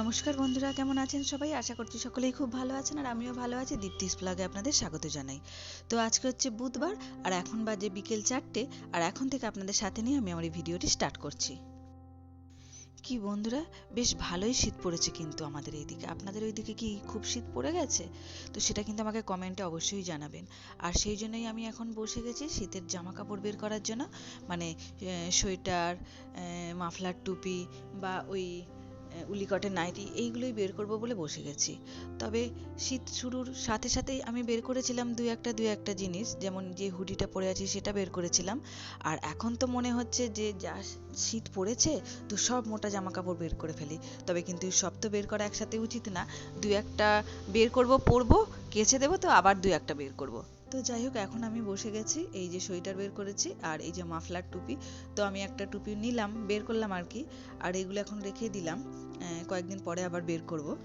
নমস্কার বন্ধুরা, কেমন আছেন সবাই? আশা করছি সকলেই খুব ভালো আছেন আর আমিও ভালো আছি। দীপ্তিস ব্লগে আপনাদের স্বাগত জানাই। তো আজকে হচ্ছে বুধবার আর এখন বাজে বিকেল চারটে আর এখন থেকে আপনাদের সাথে নিয়ে আমি আমার এই ভিডিওটি স্টার্ট করছি। কি বন্ধুরা, বেশ ভালোই শীত পড়েছে কিন্তু আমাদের এইদিকে। আপনাদের ওইদিকে কি খুব শীত পড়ে গেছে? তো সেটা কিন্তু আমাকে কমেন্টে অবশ্যই জানাবেন। আর সেই জন্যই আমি এখন বসে গেছি শীতের জামা কাপড় বের করার জন্য। মানে সোয়েটার মাফলার টুপি বা ওই উলিকটের নাইটি এইগুলোই বের করব বলে বসে গেছি। তবে শীত শুরুর সাথে সাথেই আমি বের করেছিলাম দু একটা দু একটা জিনিস, যেমন যে হুডিটা পরে আছি সেটা বের করেছিলাম। আর এখন তো মনে হচ্ছে যে যা শীত পড়েছে, তো সব মোটা জামা কাপড় বের করে ফেলি। তবে কিন্তু সব তো বের করা একসাথে উচিত না। দু একটা বের করব, পরবো, কেচে দেবো তো আবার দু একটা বের করব। তো যাই হোক, এখন আমি বসে গেছি, এই যে সোয়েটার বের করেছি আর এই যে মাফলার টুপি। তো আমি একটা টুপি নিলাম, বের করলাম আর কি, আর এগুলো এখন রেখে দিলাম। কয়েকদিন পরে আবার বের করব।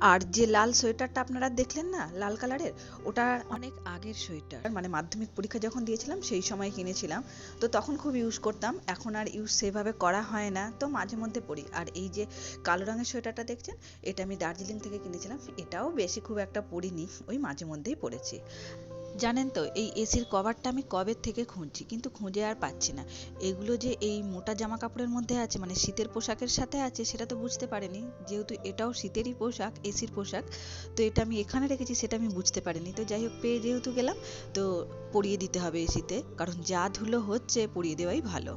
আর যে লাল সোয়েটারটা আপনারা দেখলেন না, লাল কালারের, ওটা অনেক আগের সোয়েটার। মানে মাধ্যমিক পরীক্ষা যখন দিয়েছিলাম, সেই সময় কিনেছিলাম। তো তখন খুব ইউজ করতাম, এখন আর ইউজ সেভাবে করা হয় না। তো মাঝে মধ্যে পরি। আর এই যে কালো রঙের সোয়েটারটা দেখছেন, এটা আমি দার্জিলিং থেকে কিনেছিলাম। এটাও বেশি খুব একটা পরিনি, ওই মাঝে মধ্যেই পরেছি। জানেন তো, এই এসির কভারটা আমি কবের থেকে খুঁজছি, কিন্তু খুঁজে আর পাচ্ছি না। এগুলো যে এই মোটা জামা কাপড়ের মধ্যে আছে মানে শীতের পোশাকের সাথে আছে, সেটা তো বুঝতে পারিনি। যেহেতু এটাও শীতেরই পোশাক, এসির পোশাক, তো এটা আমি এখানে রেখেছি, সেটা আমি বুঝতে পারিনি। তো যাই হোক, পেয়ে যেহেতু গেলাম, তো পরিয়ে দিতে হবে এসিতে, কারণ যা ধুলো হচ্ছে, পরিয়ে দেওয়াই ভালো।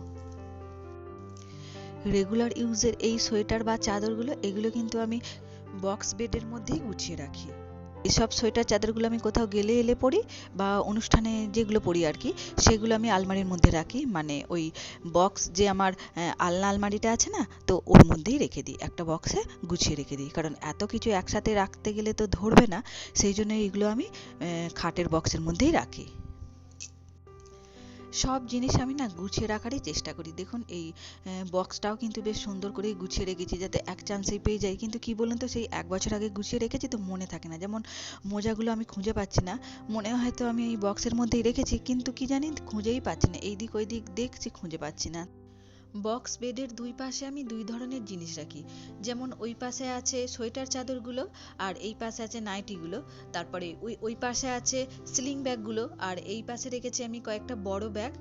রেগুলার ইউজের এই সোয়েটার বা চাদরগুলো, এগুলো কিন্তু আমি বক্স বেডের মধ্যেই গুছিয়ে রাখি। এসব সোয়েটার চাদরগুলো আমি কোথাও গেলে এলে পরি বা অনুষ্ঠানে যেগুলো পরি আর কি, সেগুলো আমি আলমারির মধ্যে রাখি। মানে ওই বক্স যে আমার আলনা আলমারিটা আছে না, তো ওর মধ্যেই রেখে দিই। একটা বক্সে গুছিয়ে রেখে দিই। কারণ এত কিছু একসাথে রাখতে গেলে তো ধরবে না, সেই জন্য এগুলো আমি খাটের বক্সের মধ্যেই রাখি। সব জিনিস আমি না গুছিয়ে রাখারই চেষ্টা করি। দেখুন, এই বক্সটাও কিন্তু বেশ সুন্দর করে গুছিয়ে রেখেছি যাতে এক চান্সেই পেয়ে যাই। কিন্তু কি বলুন তো, সেই এক বছর আগে গুছিয়ে রেখেছি তো মনে থাকে না। যেমন মোজাগুলো আমি খুঁজে পাচ্ছি না। মনে হয়তো আমি এই বক্সের মধ্যেই রেখেছি, কিন্তু কি জানি খুঁজেই পাচ্ছি না। এই দিক ওই দিক দেখছি, খুঁজে পাচ্ছি না। বক্স বেডের দুই পাশে আমি দুই ধরনের জিনিস রাখি। যেমন ওই পাশে আছে সোয়েটার চাদরগুলো আর এই পাশে আছে নাইটিগুলো। তারপরে ওই ওই পাশে আছে স্লিং ব্যাগগুলো আর এই পাশে রেখেছি আমি কয়েকটা বড় ব্যাগ।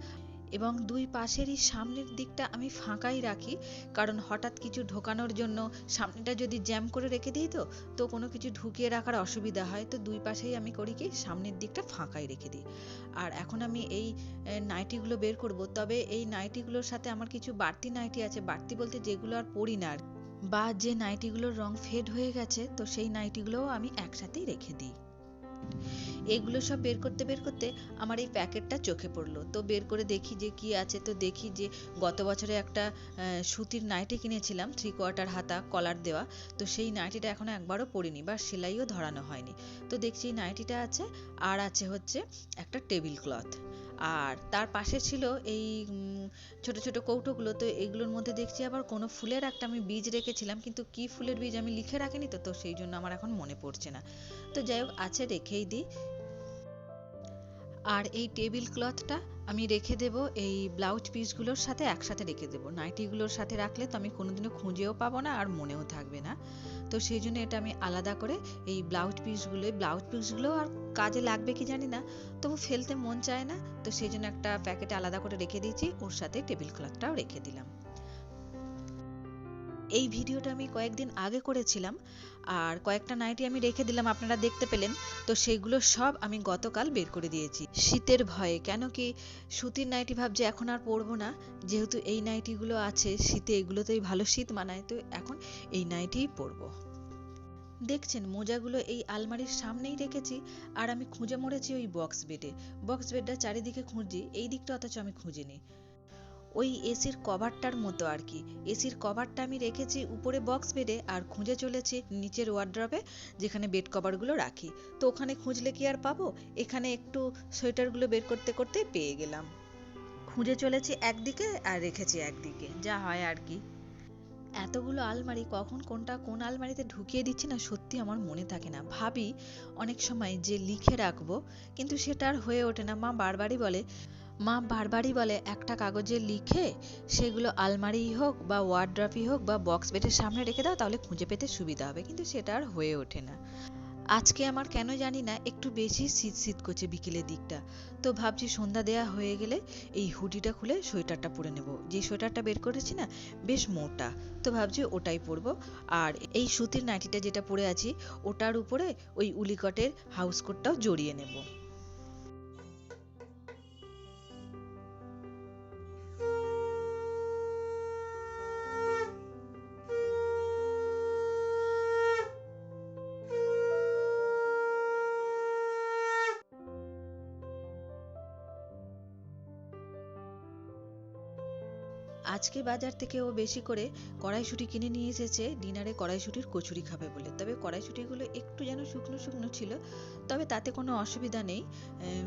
এবং দুই পাশেরই সামনের দিকটা আমি ফাঁকাই রাখি, কারণ হঠাৎ কিছু ঢোকানোর জন্য সামনেটা যদি জ্যাম করে রেখে দিই তো তো কোনো কিছু ঢুকিয়ে রাখার অসুবিধা হয়। তো দুই পাশেই আমি করি কি, সামনের দিকটা ফাঁকাই রেখে দিই। আর এখন আমি এই নাইটিগুলো বের করব। তবে এই নাইটিগুলোর সাথে আমার কিছু বাড়তি নাইটি আছে। বাড়তি বলতে যেগুলো আর পরি না আর বা যে নাইটিগুলোর রং ফেড হয়ে গেছে, তো সেই নাইটিগুলোও আমি একসাথেই রেখে দিই। এগুলো সব বের করতে বের করতে আমার এই প্যাকেটটা চোখে পড়ল। তো বের করে দেখি যে কি আছে, তো দেখি যে গত বছরে একটা সুতির নাইটি কিনেছিলাম থ্রি কোয়ার্টার হাতা কলার দেওয়া। তো সেই নাইটিটা এখনও একবারও পরিনি বা সেলাইও ধরানো হয়নি। তো দেখছি এই নাইটিটা আছে, আর আছে হচ্ছে একটা টেবিল ক্লথ আর তার পাশে ছিল এই ছোট ছোট কৌটোগুলো। তো এগুলোর মধ্যে দেখছি আবার কোনো ফুলের একটা আমি বীজ রেখেছিলাম, কিন্তু কি ফুলের বীজ আমি লিখে রাখিনি তো তো সেই জন্য আমার এখন মনে পড়ছে না। তো যাই হোক, আছে রেখেই দিই। আর এই টেবিল ক্লথটা আমি রেখে দেব, এই ব্লাউজ পিসগুলোর সাথে একসাথে রেখে দেবো। নাইটিগুলোর সাথে রাখলে তো আমি কোনোদিনও খুঁজেও পাবো না আর মনেও থাকবে না। তো সেই জন্য এটা আমি আলাদা করে এই ব্লাউজ পিসগুলো ব্লাউজ পিসগুলো আর কাজে লাগবে কি জানি না, তবু ফেলতে মন চায় না। তো সেই জন্য একটা প্যাকেটে আলাদা করে রেখে দিয়েছি, ওর সাথে টেবিল ক্লথটাও রেখে দিলাম। এই ভিডিওটা আমি কয়েকদিন আগে করেছিলাম আর কয়েকটা নাইটি আমি রেখে দিলাম, আপনারা দেখতে পেলেন। তো সেগুলো সব আমি গতকাল বের করে দিয়েছি। শীতের ভয়ে, কেন কি সুতির নাইটি ভাবছি এখন আর পরবো না। যেহেতু এই নাইটিগুলো আছে, শীতে এগুলোতেই ভালো শীত মানায়, তো এখন এই নাইটিই পরবো। দেখছেন, মোজাগুলো এই আলমারির সামনেই রেখেছি আর আমি খুঁজে মরেছি ওই বক্স বেডে। বক্স বেডটা চারিদিকে খুঁজছি এই দিকটা অথচ আমি খুঁজিনি। ওই এসির কভারটার মতো আর কি। এসির কভারটা আমি রেখেছি উপরে বক্স বেডে আর খুঁজে চলেছি নিচের ওয়ার্ড্রপে যেখানে বেড কভারগুলো রাখি। তো ওখানে খুঁজলে কি আর পাবো? এখানে একটু সোয়েটারগুলো বের করতে করতে পেয়ে গেলাম। খুঁজে চলেছি একদিকে আর রেখেছি একদিকে। যা হয় আর কি। এতগুলো আলমারি কখন কোনটা কোন আলমারিতে ঢুকিয়ে দিচ্ছি না সত্যি আমার মনে থাকে না। ভাবি অনেক সময় যে লিখে রাখব, কিন্তু সেটা আর হয়ে ওঠে না। মা বারবারই বলে মা বারবারই বলে, একটা কাগজে লিখে সেগুলো আলমারিই হোক বা ওয়ার্ড্রপই হোক বা বক্স বেডের সামনে রেখে দাও, তাহলে খুঁজে পেতে সুবিধা হবে। কিন্তু সেটা আর হয়ে ওঠে না। আজকে আমার কেন জানি না, একটু বেশি শীত শীত করছে বিকেলের দিকটা। তো ভাবছি সন্ধ্যা দেয়া হয়ে গেলে এই হুডিটা খুলে সোয়েটারটা পরে নেব। যে সোয়েটারটা বের করেছি না, বেশ মোটা। তো ভাবছি ওটাই পরবো। আর এই সুতির নাইটিটা যেটা পরে আছি, ওটার উপরে ওই উলিকটের হাউস কোটটাও জড়িয়ে নেব। আজকে বাজার থেকে ও বেশি করে কড়াইশুঁটি কিনে নিয়ে এসেছে। ডিনারে কড়াইশুঁটির কচুরি খাবে বলে। তবে কড়াইশুঁটিগুলো একটু যেন শুকনো শুকনো ছিল, তবে তাতে কোনো অসুবিধা নেই।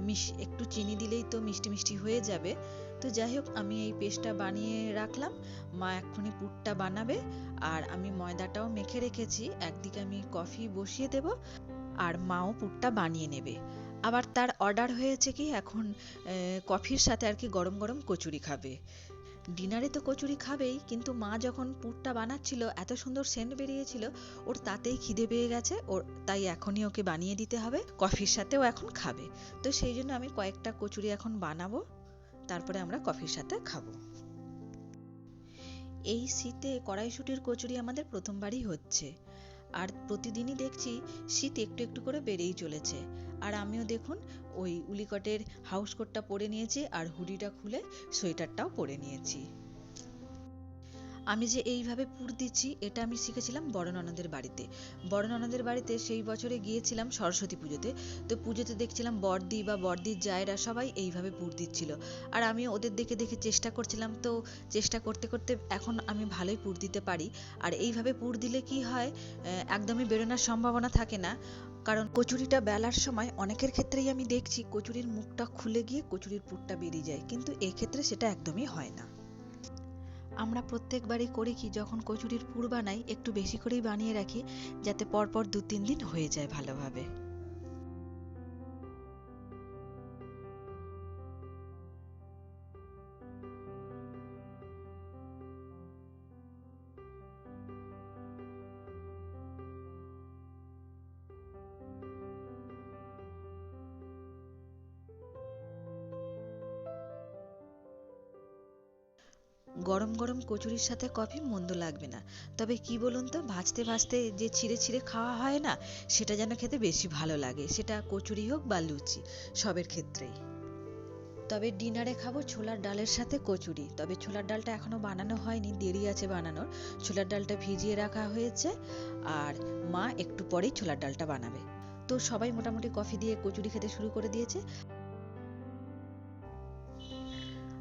মিশ, একটু চিনি দিলেই তো মিষ্টি মিষ্টি হয়ে যাবে। তো যাই হোক, আমি এই পেস্টটা বানিয়ে রাখলাম। মা এক্ষুনি পুরটা বানাবে, আর আমি ময়দাটাও মেখে রেখেছি। একদিকে আমি কফি বসিয়ে দেব, আর মাও পুরটা বানিয়ে নেবে। আবার তার অর্ডার হয়েছে কি, এখন কফির সাথে আর কি গরম গরম কচুরি খাবে। ডিনারে তো কচুরি খাবেই, কিন্তু মা যখন পুরটা বানাচ্ছিল, এত সুন্দর সেন্ট বেরিয়েছিল, ওর তাতেই খিদে পেয়ে গেছে, ওর তাই এখনই ওকে বানিয়ে দিতে হবে কফির সাথেও এখন খাবে। তো সেই জন্য আমি কয়েকটা কচুরি এখন বানাবো, তারপরে আমরা কফির সাথে খাব। এই শীতে কড়াইশুটির কচুরি আমাদের প্রথমবারই হচ্ছে। আর প্রতিদিনই দেখছি শীত একটু একটু করে বেড়েই চলেছে। আর আমিও দেখুন, ওই উলিকটের হাউস কোটটা পরে নিয়েছি আর হুডিটা খুলে সোয়েটারটাও পরে নিয়েছি। আমি যে এইভাবে পুর দিচ্ছি, এটা আমি শিখেছিলাম বড় ননদের বাড়িতে। বড় ননদের বাড়িতে সেই বছরে গিয়েছিলাম সরস্বতী পুজোতে। তো পুজোতে দেখছিলাম বড়দি বা বড়দির জায়েরা সবাই এইভাবে পুর দিচ্ছিল। আর আমি ওদের দেখে দেখে চেষ্টা করছিলাম, তো চেষ্টা করতে করতে এখন আমি ভালোই পুর দিতে পারি। আর এইভাবে পুর দিলে কি হয় একদমই বেরোনোর সম্ভাবনা থাকে না। কারণ কচুরিটা বেলার সময় অনেকের ক্ষেত্রেই আমি দেখছি কচুরির মুখটা খুলে গিয়ে কচুরির পুরটা বেরিয়ে যায়, কিন্তু এক্ষেত্রে সেটা একদমই হয় না। আমরা প্রত্যেকবারই করি কি, যখন কচুরির পুর বানাই, একটু বেশি করেই বানিয়ে রাখি, যাতে পরপর দু তিন দিন হয়ে যায় ভালোভাবে। গরম গরম কচুরির সাথে কফি মন্দ লাগবে না। তবে কি বলুন তো, ভাজতে ভাজতে যে ছিঁড়ে ছিঁড়ে খাওয়া হয় না, সেটা যেন খেতে বেশি ভালো লাগে। সেটা কচুরি হোক বা লুচি, সবের ক্ষেত্রেই। তবে ডিনারে খাব ছোলার ডালের সাথে কচুরি। তবে ছোলার ডালটা এখনও বানানো হয়নি, দেরি আছে বানানোর। ছোলার ডালটা ভিজিয়ে রাখা হয়েছে আর মা একটু পরেই ছোলার ডালটা বানাবে। তো সবাই মোটামুটি কফি দিয়ে কচুরি খেতে শুরু করে দিয়েছে।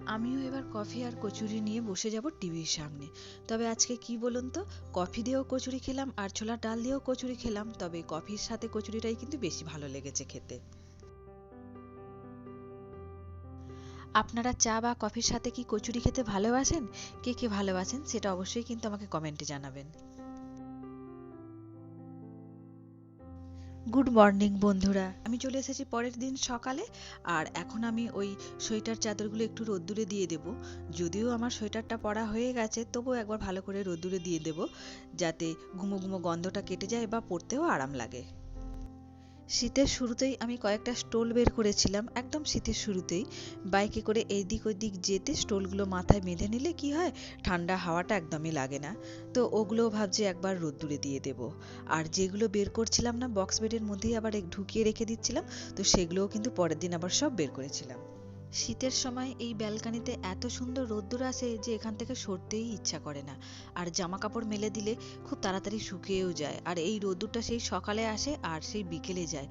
আমিও এবার কফি আর কচুরি নিয়ে বসে যাব টিভির সামনে। তবে আজকে কি বলুন তো? কফি দিয়েও কচুরি খেলাম আর ছোলার ডাল দিয়েও কচুরি খেলাম, তবে কফির সাথে কচুরিটাই কিন্তু বেশি ভালো লেগেছে খেতে। আপনারা চা বা কফির সাথে কি কচুরি খেতে ভালোবাসেন? কে কে ভালোবাসেন সেটা অবশ্যই কিন্তু আমাকে কমেন্টে জানাবেন। গুড মর্নিং বন্ধুরা। আমি চলে এসেছি পরের দিন সকালে, আর এখন আমি ওই সোয়েটার চাদরগুলো একটু রোদ্দুরে দিয়ে দেব। যদিও আমার সোয়েটারটা পরা হয়ে গেছে, তবুও একবার ভালো করে রোদ্দুরে দিয়ে দেব, যাতে গুমো গুমো গন্ধটা কেটে যায় বা পরতেও আরাম লাগে। শীতের শুরুতেই আমি কয়েকটা স্টোল বের করেছিলাম, একদম শীতের শুরুতেই। বাইকে করে এদিক ওদিক যেতে স্টোলগুলো মাথায় বেঁধে নিলে কি হয়? ঠান্ডা হাওয়াটা একদমই লাগে না। তো ওগুলো ভাবছি একবার রোদ্দুরে দিয়ে দেব। আর যেগুলো বের করছিলাম না, বক্স বেডের মধ্যেই আবার ঢুকিয়ে রেখে দিচ্ছিলাম, তো সেগুলোও কিন্তু পরের দিন আবার সব বের করেছিলাম। শীতের সময় এই ব্যালকানিতে এত সুন্দর রোদ্দুর আসে যে এখান থেকে সরতেই ইচ্ছা করে না। আর জামা কাপড় মেলে দিলে খুব তাড়াতাড়ি শুকিয়েও যায়। আর এই রোদ্দুরটা সেই সকালে আসে আর সেই বিকেলে যায়।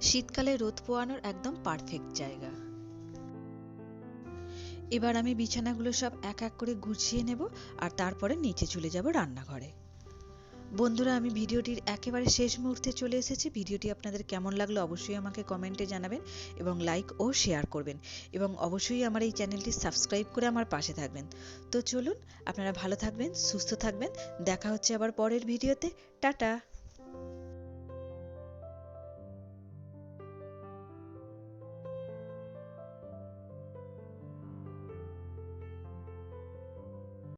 শীতকালে রোদ পোয়ানোর একদম পারফেক্ট জায়গা। এবার আমি বিছানাগুলো সব এক এক করে গুছিয়ে নেব আর তারপরে নিচে চলে যাব রান্নাঘরে। বন্ধুরা, আমি ভিডিওটির একেবারে শেষ মুহূর্তে চলে এসেছি। ভিডিওটি আপনাদের কেমন লাগল অবশ্যই আমাকে কমেন্টে জানাবেন এবং লাইক ও শেয়ার করবেন এবং অবশ্যই আমার এই চ্যানেলটি সাবস্ক্রাইব করে আমার পাশে থাকবেন। তো চলুন, আপনারা ভালো থাকবেন, সুস্থ থাকবেন। দেখা হচ্ছে আবার পরের ভিডিওতে। টাটা!